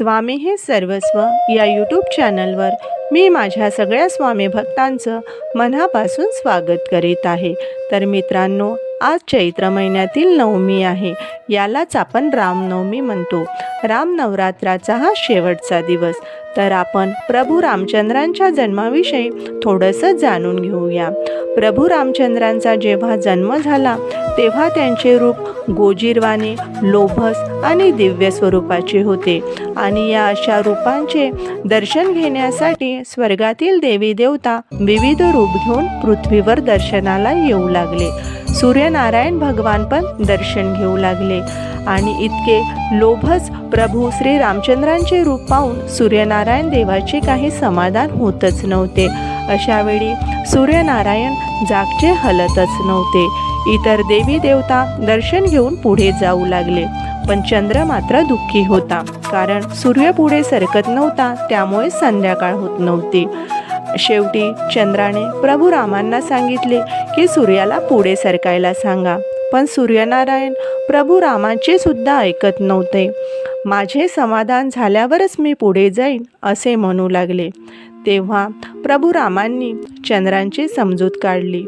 स्वामी हे सर्वस्व. या यूट्यूब चॅनलवर मी माझ्या सगळ्या स्वामी भक्तांचं मनापासून स्वागत करीत आहे. तर मित्रांनो आज चैत्र महिन्यातील नवमी आहे. यालाच आपण रामनवमी म्हणतो. राम नवरात्राचा हा शेवटचा दिवस. तर आपण प्रभू रामचंद्रांच्या जन्माविषयी थोडंसं जाणून घेऊया. प्रभू रामचंद्रांचा जेव्हा जन्म झाला तेव्हा त्यांचे रूप गोजीरवाने लोभस आणि दिव्य स्वरूपाचे होते. आणि या अशा रूपांचे दर्शन घेण्यासाठी स्वर्गातील देवी देवता विविध रूप घेऊन पृथ्वीवर दर्शनाला येऊ लागले. सूर्यनारायण भगवान पण दर्शन घेऊ लागले. आणि इतके लोभस प्रभू श्री रामचंद्रांचे रूप पाहून सूर्यनारायण देवाचे काही समाधान होतच नव्हते. अशावेळी सूर्यनारायण जागचे हलतच नव्हते. इतर देवी देवता दर्शन घेऊन पुढे जाऊ लागले. पण चंद्र मात्र दुःखी होता. कारण सूर्य पुढे सरकत नव्हता त्यामुळे संध्याकाळ होत नव्हती. शेवटी चंद्राने प्रभू रामांना सांगितले की सूर्याला पुढे सरकायला सांगा. पण सूर्यनारायण प्रभू रामांचे सुद्धा ऐकत नव्हते. माझे समाधान झाल्यावरच मी पुढे जाईन असे म्हणू लागले. तेव्हा प्रभू रामांनी चंद्रांची समजूत काढली.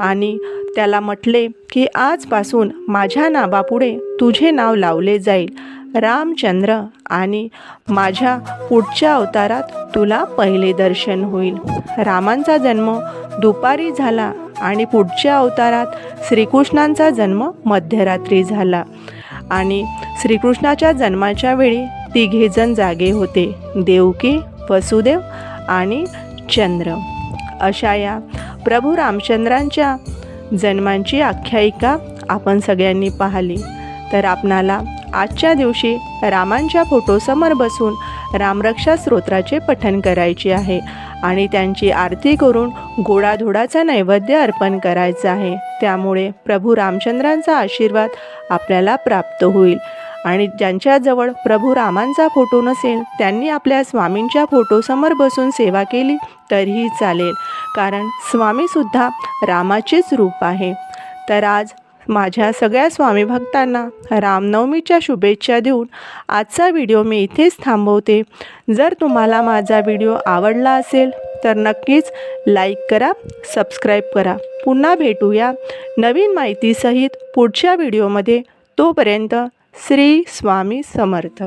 आणि त्याला म्हटले की आजपासून माझ्या नावापुढे तुझे नाव लावले जाईल रामचंद्र आणि माझ्या पुढच्या अवतारात तुला पहिले दर्शन होईल. रामांचा जन्म दुपारी झाला आणि पुढच्या अवतारात श्रीकृष्णांचा जन्म मध्यरात्री झाला. आणि श्रीकृष्णाच्या जन्माच्या वेळी तिघेजण जागे होते देवकी वसुदेव आणि चंद्र. अशा या प्रभू रामचंद्रांच्या जन्मांची आख्यायिका आपण सगळ्यांनी पाहिली. तर आपणाला आजच्या दिवशी रामांच्या फोटोसमोर बसून रामरक्षा स्तोत्राचे पठण करायचे आहे आणि त्यांची आरती करून गोडाधोडाचा नैवेद्य अर्पण करायचा आहे. त्यामुळे प्रभू रामचंद्रांचा आशीर्वाद आपल्याला प्राप्त होईल आणि ज्यांच्याजवळ प्रभू रामांचा फोटो नसेल त्यांनी आपल्या स्वामींच्या फोटोसमोर बसून सेवा केली तरीही चालेल. कारण स्वामीसुद्धा रामाचेच रूप आहे. तर आज माझ्या सगळ्या स्वामी भक्तांना रामनवमीच्या शुभेच्छा देऊन आजचा व्हिडिओ मी इथेच थांबवते. जर तुम्हाला माझा व्हिडिओ आवडला असेल तर नक्कीच लाईक करा सबस्क्राईब करा. पुन्हा भेटूया नवीन माहितीसहित पुढच्या व्हिडिओमध्ये. तोपर्यंत श्री स्वामी समर्थ.